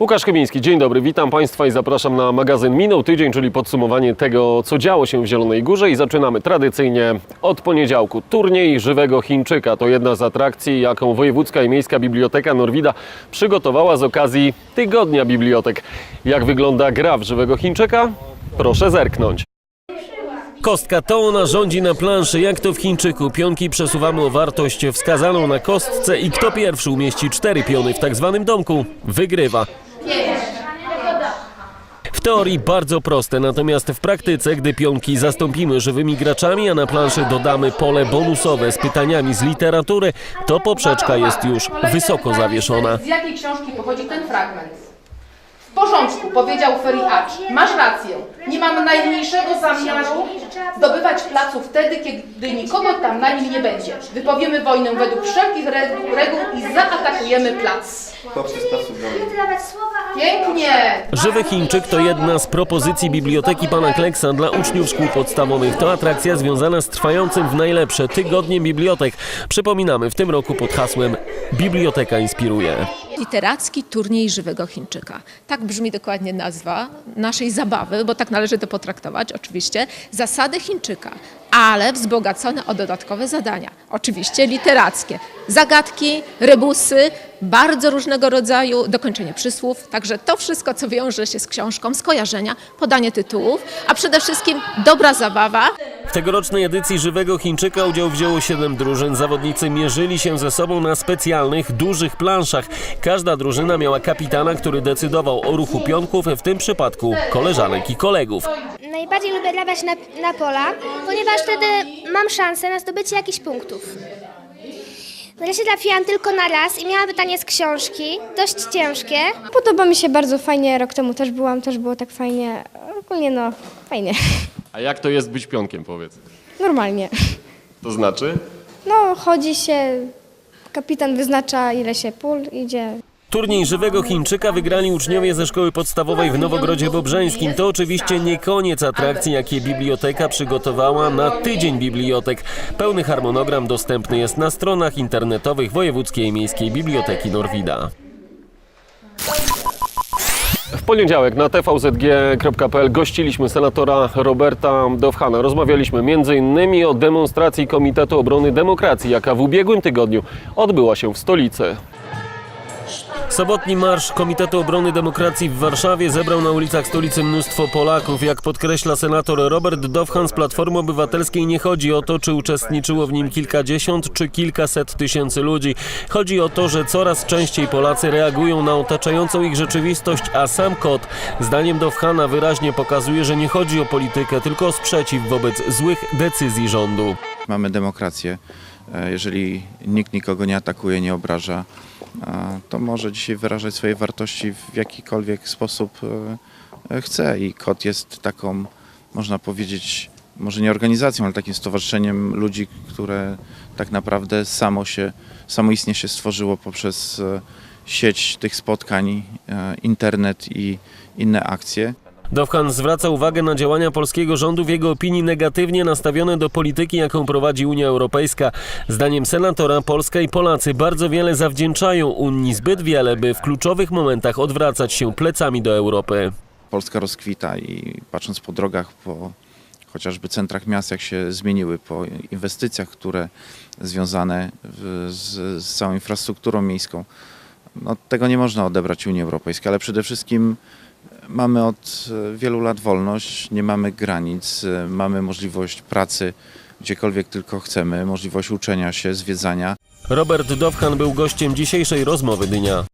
Łukasz Chymiński, dzień dobry, witam Państwa i zapraszam na magazyn Minął Tydzień, czyli podsumowanie tego, co działo się w Zielonej Górze i zaczynamy tradycyjnie od poniedziałku. Turniej żywego Chińczyka to jedna z atrakcji, jaką Wojewódzka i Miejska Biblioteka Norwida przygotowała z okazji Tygodnia Bibliotek. Jak wygląda gra w żywego Chińczyka? Proszę zerknąć. Kostka to ona rządzi na planszy, jak to w Chińczyku. Pionki przesuwamy o wartość wskazaną na kostce i kto pierwszy umieści cztery piony w tak zwanym domku, wygrywa. W teorii bardzo proste, natomiast w praktyce, gdy pionki zastąpimy żywymi graczami, a na planszy dodamy pole bonusowe z pytaniami z literatury, to poprzeczka jest już wysoko zawieszona. Z jakiej książki pochodzi ten fragment? W porządku, powiedział Feriacz. Masz rację. Nie mam najmniejszego zamiaru zdobywać placu wtedy, kiedy nikogo tam na nim nie będzie. Wypowiemy wojnę według wszelkich reguł, reguł i zaatakujemy plac. Pięknie! Żywy Chińczyk to jedna z propozycji biblioteki pana Kleksa dla uczniów szkół podstawowych. To atrakcja związana z trwającym w najlepsze tygodniem bibliotek. Przypominamy w tym roku pod hasłem Biblioteka inspiruje. Literacki turniej żywego Chińczyka. Tak brzmi dokładnie nazwa naszej zabawy, bo tak należy to potraktować oczywiście. Zasady Chińczyka, ale wzbogacone o dodatkowe zadania. Oczywiście literackie. Zagadki, rebusy, bardzo różnego rodzaju dokończenie przysłów. Także to wszystko, co wiąże się z książką, skojarzenia, podanie tytułów, a przede wszystkim dobra zabawa. W tegorocznej edycji Żywego Chińczyka udział wzięło 7 drużyn. Zawodnicy mierzyli się ze sobą na specjalnych, dużych planszach. Każda drużyna miała kapitana, który decydował o ruchu pionków, w tym przypadku koleżanek i kolegów. najbardziej lubię grać na, na pola, ponieważ wtedy mam szansę na zdobycie jakichś punktów. Wreszcie trafiłam tylko na raz i miałam pytanie z książki, dość ciężkie. Podoba mi się bardzo fajnie, rok temu też byłam, też było tak fajnie. Ogólnie no, fajnie. A jak to jest być pionkiem, powiedz? Normalnie. To znaczy? No, chodzi się, kapitan wyznacza ile się pól idzie. Turniej żywego Chińczyka wygrali uczniowie ze szkoły podstawowej w Nowogrodzie Bobrzeńskim. To oczywiście nie koniec atrakcji, jakie biblioteka przygotowała na tydzień bibliotek. Pełny harmonogram dostępny jest na stronach internetowych Wojewódzkiej Miejskiej Biblioteki Norwida. W poniedziałek na tvzg.pl gościliśmy senatora Roberta Dowhana. Rozmawialiśmy m.in. o demonstracji Komitetu Obrony Demokracji, jaka w ubiegłym tygodniu odbyła się w stolicy. Sobotni marsz Komitetu Obrony Demokracji w Warszawie zebrał na ulicach stolicy mnóstwo Polaków. Jak podkreśla senator Robert Dowhan z Platformy Obywatelskiej, nie chodzi o to, czy uczestniczyło w nim kilkadziesiąt czy kilkaset tysięcy ludzi. Chodzi o to, że coraz częściej Polacy reagują na otaczającą ich rzeczywistość, a sam kod, zdaniem Dowhana, wyraźnie pokazuje, że nie chodzi o politykę, tylko o sprzeciw wobec złych decyzji rządu. Mamy demokrację. E, Jeżeli nikt nikogo nie atakuje, nie obraża, to może dzisiaj wyrażać swoje wartości w jakikolwiek sposób e, e, chce. I KOT jest taką, można powiedzieć, może nie organizacją, ale takim stowarzyszeniem ludzi, które tak naprawdę samo się, samoistnie się stworzyło poprzez e, sieć tych spotkań, internet i inne akcje. Dowhan zwraca uwagę na działania polskiego rządu w jego opinii negatywnie nastawione do polityki, jaką prowadzi Unia Europejska. Zdaniem senatora Polska i Polacy bardzo wiele zawdzięczają Unii, zbyt wiele, by w kluczowych momentach odwracać się plecami do Europy. Polska rozkwita i patrząc po drogach, po chociażby centrach miast, jak się zmieniły, po inwestycjach, które związane z, z całą infrastrukturą miejską, no, tego nie można odebrać Unii Europejskiej, ale przede wszystkim mamy od e, wielu lat wolność, nie mamy granic, e, mamy możliwość pracy gdziekolwiek tylko chcemy, możliwość uczenia się, zwiedzania. Robert Dowhan był gościem dzisiejszej rozmowy dnia.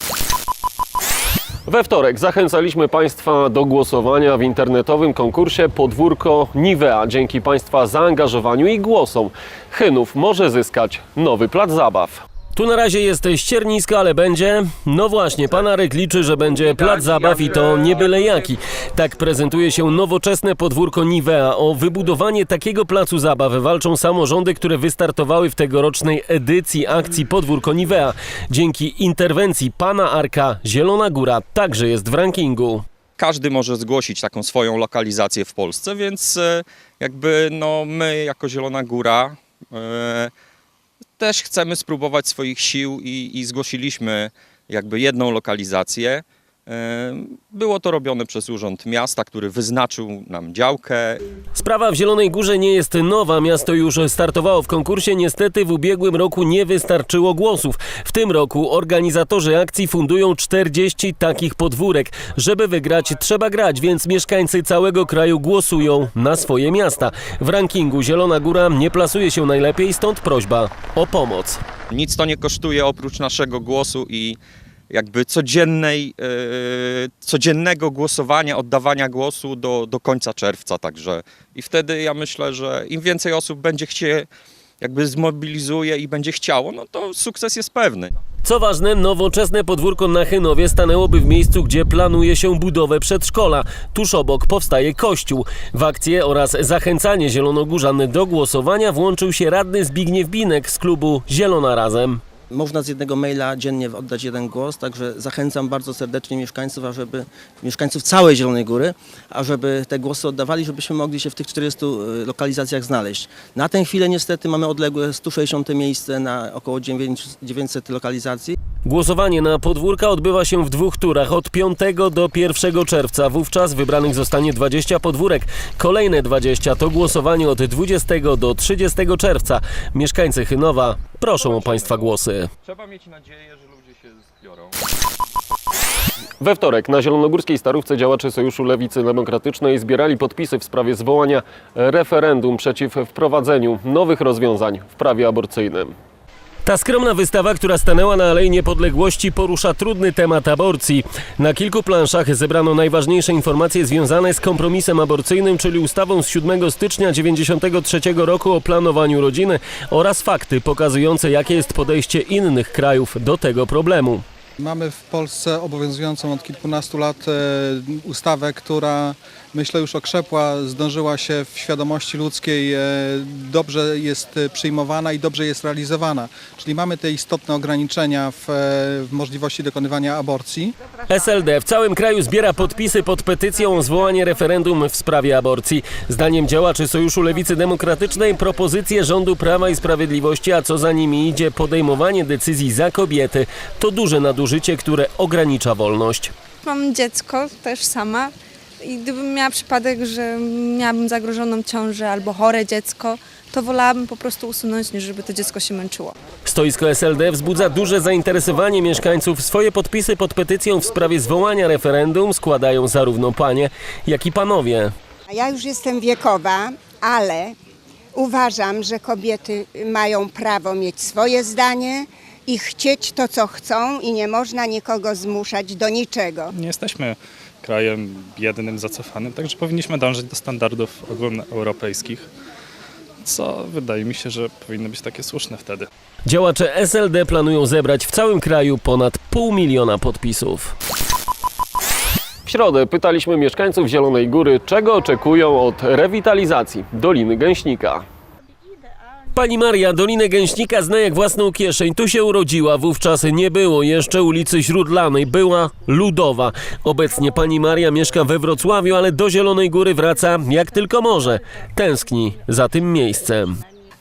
We wtorek zachęcaliśmy Państwa do głosowania w internetowym konkursie Podwórko Nivea. Dzięki Państwa zaangażowaniu i głosom Chynów może zyskać nowy plac zabaw. Tu na razie jest ściernisko, ale będzie. No właśnie, pan Arek liczy, że będzie plac zabaw i to nie byle jaki. Tak prezentuje się nowoczesne podwórko Nivea. O wybudowanie takiego placu zabaw walczą samorządy, które wystartowały w tegorocznej edycji akcji Podwórko Nivea. Dzięki interwencji pana Arka Zielona Góra także jest w rankingu. każdy może zgłosić taką swoją lokalizację w Polsce, więc e, jakby no my jako Zielona Góra e, też chcemy spróbować swoich sił i, i zgłosiliśmy jakby jedną lokalizację. Było to robione przez Urząd Miasta, który wyznaczył nam działkę. Sprawa w Zielonej Górze nie jest nowa. Miasto już startowało w konkursie. Niestety w ubiegłym roku nie wystarczyło głosów. W tym roku organizatorzy akcji fundują 40 takich podwórek. Żeby wygrać, trzeba grać, więc mieszkańcy całego kraju głosują na swoje miasta. W rankingu Zielona Góra nie plasuje się najlepiej, stąd prośba o pomoc. Nic to nie kosztuje oprócz naszego głosu i jakby codziennej, e, codziennego głosowania, oddawania głosu do, do końca czerwca. Także i wtedy ja myślę, że im więcej osób będzie chcie, jakby zmobilizuje i będzie chciało, no to sukces jest pewny. Co ważne, nowoczesne podwórko na Chynowie stanęłoby w miejscu, gdzie planuje się budowę przedszkola. Tuż obok powstaje kościół. W akcję oraz zachęcanie zielonogórzan do głosowania włączył się radny Zbigniew Binek z klubu Zielona Razem. Można z jednego maila dziennie oddać jeden głos, także zachęcam bardzo serdecznie mieszkańców, ażeby, mieszkańców całej Zielonej Góry, ażeby te głosy oddawali, żebyśmy mogli się w tych 40 lokalizacjach znaleźć. Na tę chwilę niestety mamy odległe 160 miejsce na około 900 lokalizacji. Głosowanie na podwórka odbywa się w dwóch turach od 5 do 1 czerwca. Wówczas wybranych zostanie 20 podwórek. Kolejne 20 to głosowanie od 20 do 30 czerwca. Mieszkańcy Chynowa proszą o Państwa głosy. Trzeba mieć nadzieję, że ludzie się zbiorą. We wtorek na Zielonogórskiej Starówce działacze Sojuszu Lewicy Demokratycznej zbierali podpisy w sprawie zwołania referendum przeciw wprowadzeniu nowych rozwiązań w prawie aborcyjnym. Ta skromna wystawa, która stanęła na Alei Niepodległości, porusza trudny temat aborcji. Na kilku planszach zebrano najważniejsze informacje związane z kompromisem aborcyjnym, czyli ustawą z 7 stycznia 1993 roku o planowaniu rodziny oraz fakty pokazujące, jakie jest podejście innych krajów do tego problemu. Mamy w Polsce obowiązującą od kilkunastu lat e, ustawę, która myślę już okrzepła, zdążyła się w świadomości ludzkiej, e, dobrze jest przyjmowana i dobrze jest realizowana. Czyli mamy te istotne ograniczenia w, e, w możliwości dokonywania aborcji. SLD w całym kraju zbiera podpisy pod petycją o zwołanie referendum w sprawie aborcji. Zdaniem działaczy Sojuszu Lewicy Demokratycznej propozycje rządu Prawa i Sprawiedliwości, a co za nimi idzie podejmowanie decyzji za kobiety, to duże nadużycie, które ogranicza wolność. Mam dziecko też sama i gdybym miała przypadek, że miałabym zagrożoną ciążę albo chore dziecko, to wolałabym po prostu usunąć, niż żeby to dziecko się męczyło. Stoisko SLD wzbudza duże zainteresowanie mieszkańców. Swoje podpisy pod petycją w sprawie zwołania referendum składają zarówno panie, jak i panowie. Ja już jestem wiekowa, ale uważam, że kobiety mają prawo mieć swoje zdanie i chcieć to, co chcą i nie można nikogo zmuszać do niczego. Nie jesteśmy krajem biednym, zacofanym, także powinniśmy dążyć do standardów ogólnoeuropejskich, co wydaje mi się, że powinno być takie słuszne wtedy. Działacze SLD planują zebrać w całym kraju ponad pół miliona podpisów. W środę pytaliśmy mieszkańców Zielonej Góry, czego oczekują od rewitalizacji Doliny Gęśnika. Pani Maria Dolinę Gęśnika zna jak własną kieszeń. Tu się urodziła, wówczas nie było jeszcze ulicy Śródlanej, była Ludowa. Obecnie pani Maria mieszka we Wrocławiu, ale do Zielonej Góry wraca jak tylko może. Tęskni za tym miejscem.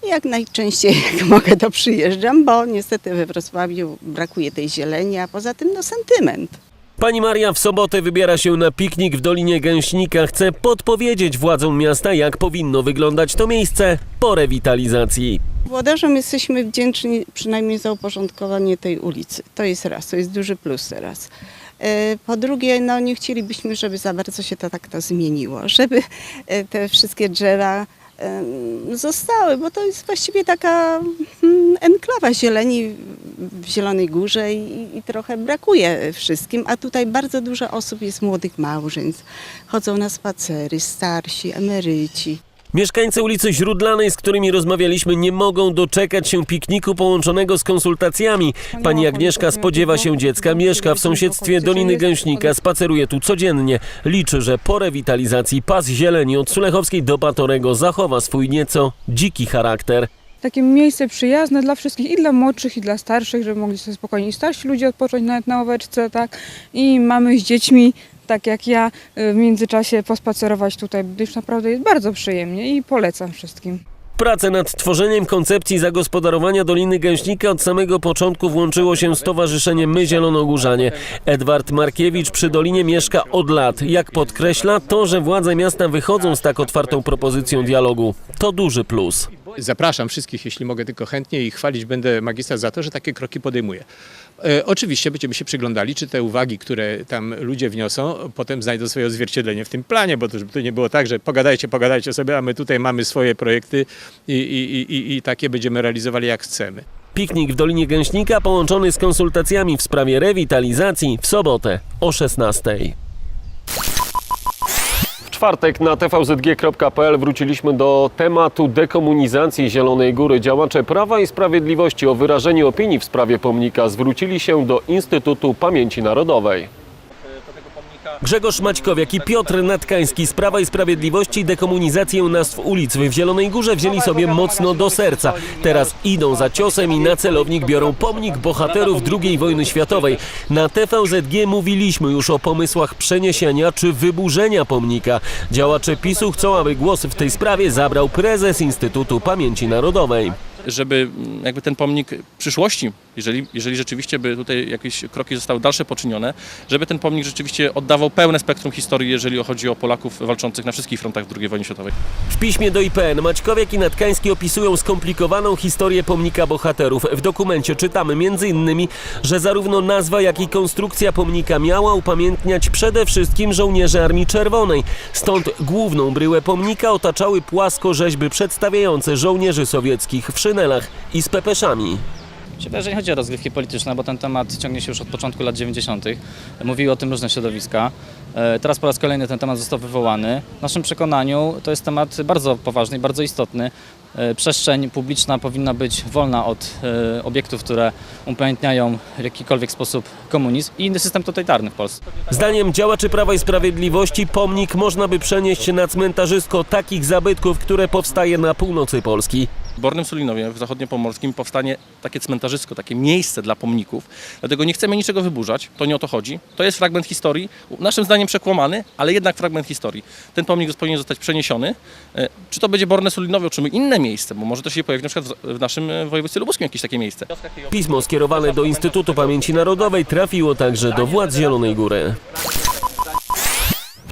Jak najczęściej jak mogę to przyjeżdżam, bo niestety we Wrocławiu brakuje tej zieleni, a poza tym no sentyment. Pani Maria w sobotę wybiera się na piknik w Dolinie Gęśnika. Chce podpowiedzieć władzom miasta, jak powinno wyglądać to miejsce po rewitalizacji. Włodarzom jesteśmy wdzięczni przynajmniej za uporządkowanie tej ulicy. To jest raz, to jest duży plus teraz. E, Po drugie, no nie chcielibyśmy, żeby za bardzo się to tak to zmieniło, żeby e, te wszystkie drzewa zostały, bo to jest właściwie taka mm, enklawa zieleni w Zielonej Górze i, i trochę brakuje wszystkim, a tutaj bardzo dużo osób jest młodych małżeństw, chodzą na spacery, starsi, emeryci. Mieszkańcy ulicy Źródlanej, z którymi rozmawialiśmy, nie mogą doczekać się pikniku połączonego z konsultacjami. Pani Agnieszka spodziewa się dziecka, mieszka w sąsiedztwie Doliny Gęśnika, spaceruje tu codziennie. Liczy, że po rewitalizacji pas zieleni od Sulechowskiej do Batorego zachowa swój nieco dziki charakter. Takie miejsce przyjazne dla wszystkich, i dla młodszych, i dla starszych, żeby mogli sobie spokojnie i starsi ludzie odpocząć nawet na ławeczce, tak? I mamy z dziećmi, tak jak ja, y, w międzyczasie pospacerować tutaj, gdyż naprawdę jest bardzo przyjemnie i polecam wszystkim. prace nad tworzeniem koncepcji zagospodarowania Doliny Gęśnika od samego początku włączyło się Stowarzyszenie My Zielonogórzanie. Edward Markiewicz przy Dolinie mieszka od lat. Jak podkreśla, to, że władze miasta wychodzą z tak otwartą propozycją dialogu, to duży plus. Zapraszam wszystkich, jeśli mogę tylko chętnie i chwalić będę magistra za to, że takie kroki podejmuje. E, oczywiście będziemy się przyglądali, czy te uwagi, które tam ludzie wniosą, potem znajdą swoje odzwierciedlenie w tym planie, bo to żeby to nie było tak, że pogadajcie, pogadajcie sobie, a my tutaj mamy swoje projekty i, i, i, i takie będziemy realizowali jak chcemy. Piknik w Dolinie Gęśnika połączony z konsultacjami w sprawie rewitalizacji w sobotę o 16. Czwartek na tvzg.pl wróciliśmy do tematu dekomunizacji Zielonej Góry. Działacze Prawa i Sprawiedliwości o wyrażenie opinii w sprawie pomnika zwrócili się do Instytutu Pamięci Narodowej. Grzegorz Maćkowiak i Piotr Natkański z Prawa i Sprawiedliwości dekomunizację nazw ulic w Zielonej Górze wzięli sobie mocno do serca. Teraz idą za ciosem i na celownik biorą pomnik bohaterów II wojny światowej. Na TVZG mówiliśmy już o pomysłach przeniesienia czy wyburzenia pomnika. Działacze PiSu chcą, aby głos w tej sprawie zabrał prezes Instytutu Pamięci Narodowej. Żeby mm, jakby ten pomnik w przyszłości, jeżeli, jeżeli rzeczywiście by tutaj jakieś kroki zostały dalsze poczynione, żeby ten pomnik rzeczywiście oddawał pełne spektrum historii, jeżeli chodzi o Polaków walczących na wszystkich frontach II wojny światowej. W piśmie do IPN Maćkowiak i Natkański opisują skomplikowaną historię pomnika bohaterów. W dokumencie czytamy m.in., że zarówno nazwa, jak i konstrukcja pomnika miała upamiętniać przede wszystkim żołnierzy Armii Czerwonej. Stąd główną bryłę pomnika otaczały płasko rzeźby przedstawiające żołnierzy sowieckich w szynelach i z pepeszami. Myślę, że nie chodzi o rozgrywki polityczne, bo ten temat ciągnie się już od początku lat 90. Mówiły o tym różne środowiska. E, Teraz po raz kolejny ten temat został wywołany. W naszym przekonaniu to jest temat bardzo poważny i bardzo istotny. E, Przestrzeń publiczna powinna być wolna od e, obiektów, które upamiętniają w jakikolwiek sposób komunizm i inny system totalitarny w Polsce. Zdaniem działaczy Prawa i Sprawiedliwości pomnik można by przenieść na cmentarzysko takich zabytków, które powstaje na północy Polski. W Bornym Sulinowie, w zachodniopomorskim powstanie takie cmentarzysko, takie miejsce dla pomników. Dlatego nie chcemy niczego wyburzać, to nie o to chodzi. To jest fragment historii, naszym zdaniem przekłamany, ale jednak fragment historii. Ten pomnik powinien zostać przeniesiony. E, Czy to będzie Borne Sulinowie, czy inne miejsce, bo może to się pojawić na przykład w- naszym województwie lubuskim jakieś takie miejsce. Pismo skierowane do Instytutu Pamięci Narodowej trafiło także do władz Zielonej Góry.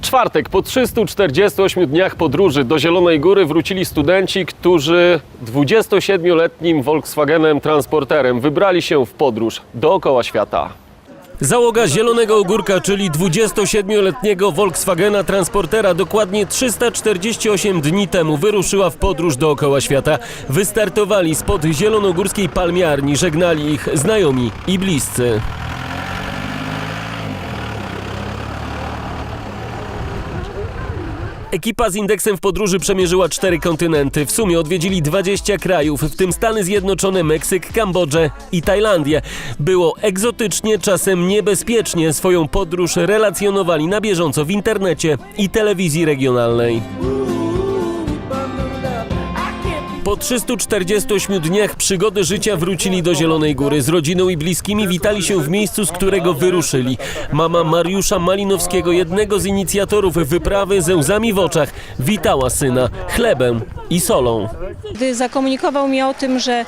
W czwartek po 348 dniach podróży do Zielonej Góry wrócili studenci, którzy 27-letnim Volkswagenem Transporterem wybrali się w podróż dookoła świata. Załoga Zielonego Ogórka, czyli 27-letniego Volkswagena Transportera dokładnie 348 dni temu wyruszyła w podróż dookoła świata. Wystartowali spod zielonogórskiej palmiarni, żegnali ich znajomi i bliscy. Ekipa z indeksem w podróży przemierzyła cztery kontynenty. W sumie odwiedzili 20 krajów, w tym Stany Zjednoczone, Meksyk, Kambodżę i Tajlandię. Było egzotycznie, czasem niebezpiecznie. Swoją podróż relacjonowali na bieżąco w internecie i telewizji regionalnej. Po 348 dniach przygody życia wrócili do Zielonej Góry. Z rodziną i bliskimi witali się w miejscu, z którego wyruszyli. Mama Mariusza Malinowskiego, jednego z inicjatorów wyprawy ze łzami w oczach, witała syna chlebem i solą. Gdy zakomunikował mi o tym, że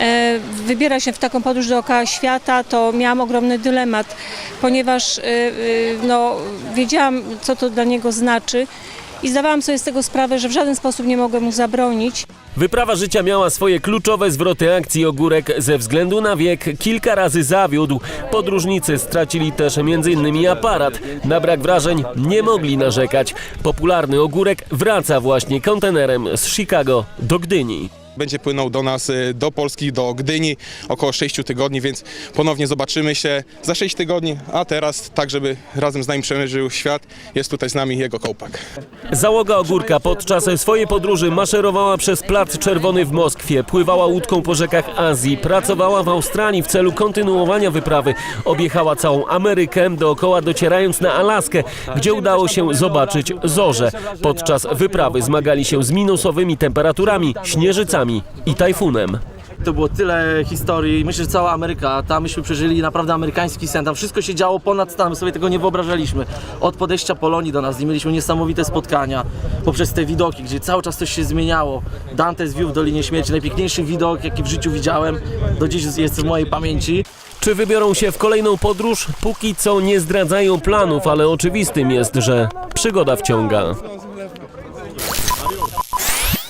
e, wybiera się w taką podróż dookoła świata, to miałam ogromny dylemat, ponieważ e, e, no, wiedziałam, co to dla niego znaczy i zdawałam sobie z tego sprawę, że w żaden sposób nie mogę mu zabronić. Wyprawa życia miała swoje kluczowe zwroty akcji. Ogórek ze względu na wiek kilka razy zawiódł. Podróżnicy stracili też m.in. aparat. Na brak wrażeń nie mogli narzekać. Popularny ogórek wraca właśnie kontenerem z Chicago do Gdyni. Będzie płynął do nas, y, do Polski, do Gdyni około 6 tygodni, więc ponownie zobaczymy się za 6 tygodni, a teraz tak, żeby razem z nami przemierzył świat, jest tutaj z nami jego kołpak. Załoga Ogórka podczas swojej podróży maszerowała przez Plac Czerwony w Moskwie, pływała łódką po rzekach Azji, pracowała w Australii w celu kontynuowania wyprawy. Objechała całą Amerykę, dookoła docierając na Alaskę, gdzie udało się zobaczyć zorze. Podczas wyprawy zmagali się z minusowymi temperaturami, śnieżycami i tajfunem. To było tyle historii. Myślę, że cała Ameryka, tam myśmy przeżyli naprawdę amerykański sen. Tam wszystko się działo ponad stanem, sobie tego nie wyobrażaliśmy. Od podejścia Polonii do nas i mieliśmy niesamowite spotkania poprzez te widoki, gdzie cały czas coś się zmieniało. Dante's View w Dolinie Śmierci, najpiękniejszy widok, jaki w życiu widziałem, do dziś jest w mojej pamięci. Czy wybiorą się w kolejną podróż? Póki co nie zdradzają planów, ale oczywistym jest, że przygoda wciąga.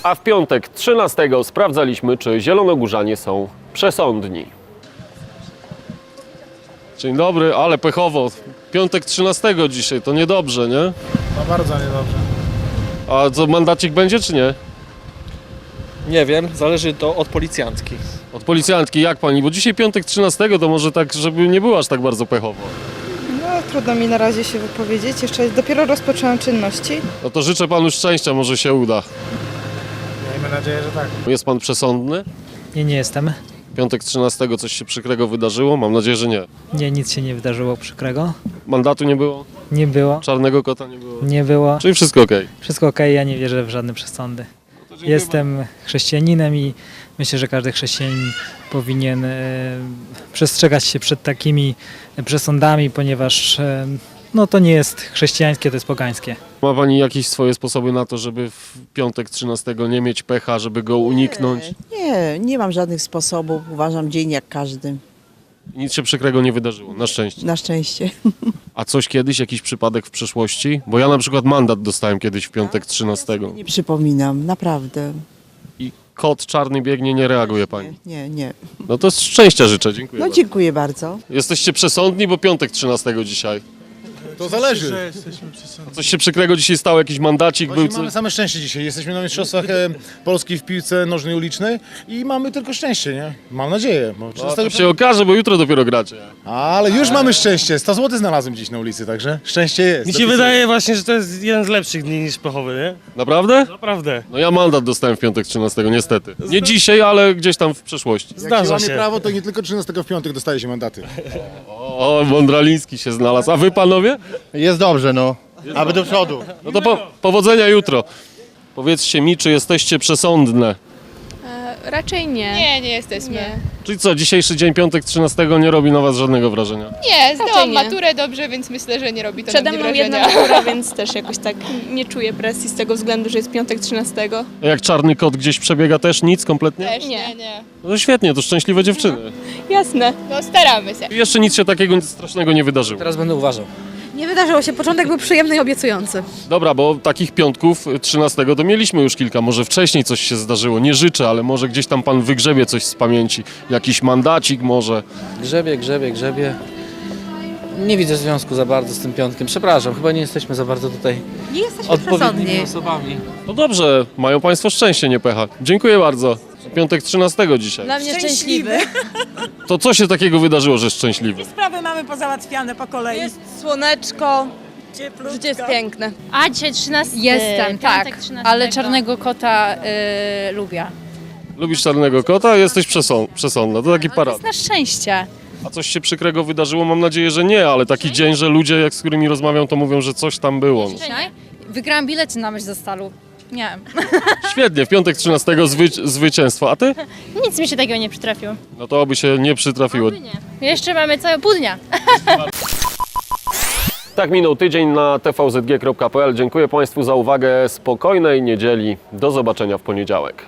A w piątek 13 sprawdzaliśmy, czy zielonogórzanie są przesądni. Dzień dobry, ale pechowo. Piątek 13 dzisiaj, to niedobrze, nie? No bardzo niedobrze. A co, mandacik będzie czy nie? Nie wiem, zależy to od policjantki. Od policjantki, jak pani? Bo dzisiaj piątek 13 to może tak, żeby nie było aż tak bardzo pechowo. No trudno mi na razie się wypowiedzieć, jeszcze dopiero rozpoczęłam czynności. No to życzę panu szczęścia, może się uda. Miejmy nadzieję, że tak. Jest pan przesądny? Nie, nie jestem. Piątek 13 coś się przykrego wydarzyło? Mam nadzieję, że nie. Nie, nic się nie wydarzyło przykrego. Mandatu nie było? Nie było. Czarnego kota nie było? Nie było. Czyli wszystko okej. Wszystko ok, ja nie wierzę w żadne przesądy. Jestem chrześcijaninem i myślę, że każdy chrześcijanin powinien e, przestrzegać się przed takimi przesądami, ponieważ e, no, to nie jest chrześcijańskie, to jest pogańskie. Ma pani jakieś swoje sposoby na to, żeby w piątek 13 nie mieć pecha, żeby go uniknąć? Nie, nie mam żadnych sposobów. Uważam dzień jak każdy. Nic się przykrego nie wydarzyło, na szczęście. Na szczęście. A coś kiedyś, jakiś przypadek w przeszłości? Bo ja na przykład mandat dostałem kiedyś w piątek 13. Nie przypominam, naprawdę. I kot czarny biegnie, nie reaguje pani. Nie, nie. No to szczęścia życzę, dziękuję. No bardzo. dziękuję bardzo. Jesteście przesądni, bo piątek 13 dzisiaj. To zależy. Coś się przykrego dzisiaj stało, jakiś mandacik był. Właśnie Co... mamy same szczęście dzisiaj. Jesteśmy na Mistrzostwach e, Polski w piłce nożnej ulicznej i mamy tylko szczęście, nie? Mam nadzieję. Bo No, 13 to się okaże, bo jutro dopiero gracie. Ale już mamy szczęście. 100 zł znalazłem dziś na ulicy, także szczęście jest. Mi się Dopisuję. wydaje właśnie, że to jest jeden z lepszych dni niż pechowy, nie? Naprawdę? Naprawdę. No ja mandat dostałem w piątek 13, niestety. Nie dzisiaj, ale gdzieś tam w przeszłości. Jak się łamie prawo, to nie tylko 13 w piątek dostaje się mandaty. O, Mądraliński się znalazł. A wy panowie? Jest dobrze, no. Aby do przodu. No to po, powodzenia jutro. Powiedzcie mi, czy jesteście przesądne. raczej nie. Nie, nie jesteśmy. Nie, Czyli co, dzisiejszy dzień, piątek 13 nie robi na was żadnego wrażenia? nie zdałam nie. maturę dobrze, więc myślę, że nie robi to Przede na mnie mną jedna wrażenia. matura, więc też jakoś tak nie czuję presji z tego względu, że jest piątek 13. A jak czarny kot gdzieś przebiega też? Nic kompletnie? Też nie, nie. No to świetnie, to szczęśliwe dziewczyny. Jasne. No staramy się. Jeszcze nic się takiego strasznego nie wydarzyło. Teraz będę uważał. Nie wydarzyło się, początek był przyjemny i obiecujący. Dobra, bo takich piątków y, 13 to mieliśmy już kilka, może wcześniej coś się zdarzyło, nie życzę, ale może gdzieś tam pan wygrzebie coś z pamięci, jakiś mandacik może. Grzebie, grzebie, grzebie. Nie widzę związku za bardzo z tym piątkiem. Przepraszam, chyba nie jesteśmy za bardzo tutaj Nie jesteśmy odpowiednimi osobami. No dobrze, mają państwo szczęście, nie pecha. Dziękuję bardzo. Piątek 13 dzisiaj. Dla mnie szczęśliwy. To co się takiego wydarzyło, że szczęśliwy? Sprawy mamy pozałatwiane po kolei. Jest słoneczko, życie jest piękne. A dzisiaj 13. Jestem, tak, ale czarnego kota lubię. Lubisz czarnego kota, jesteś przesą- przesądna, to taki parad. Na szczęście. A coś się przykrego wydarzyło? Mam nadzieję, że nie, ale taki dzień, że ludzie, jak z którymi rozmawiam, to mówią, że coś tam było. No. Wygrałam bilety na myśl ze stalu. Nie. Świetnie, w piątek 13 zwy- zwycięstwo, a ty? Nic mi się takiego nie przytrafiło. No to oby się nie przytrafiło. Jeszcze mamy całe pół dnia. Tak minął tydzień na tvzg.pl. Dziękuję Państwu za uwagę. Spokojnej niedzieli. Do zobaczenia w poniedziałek.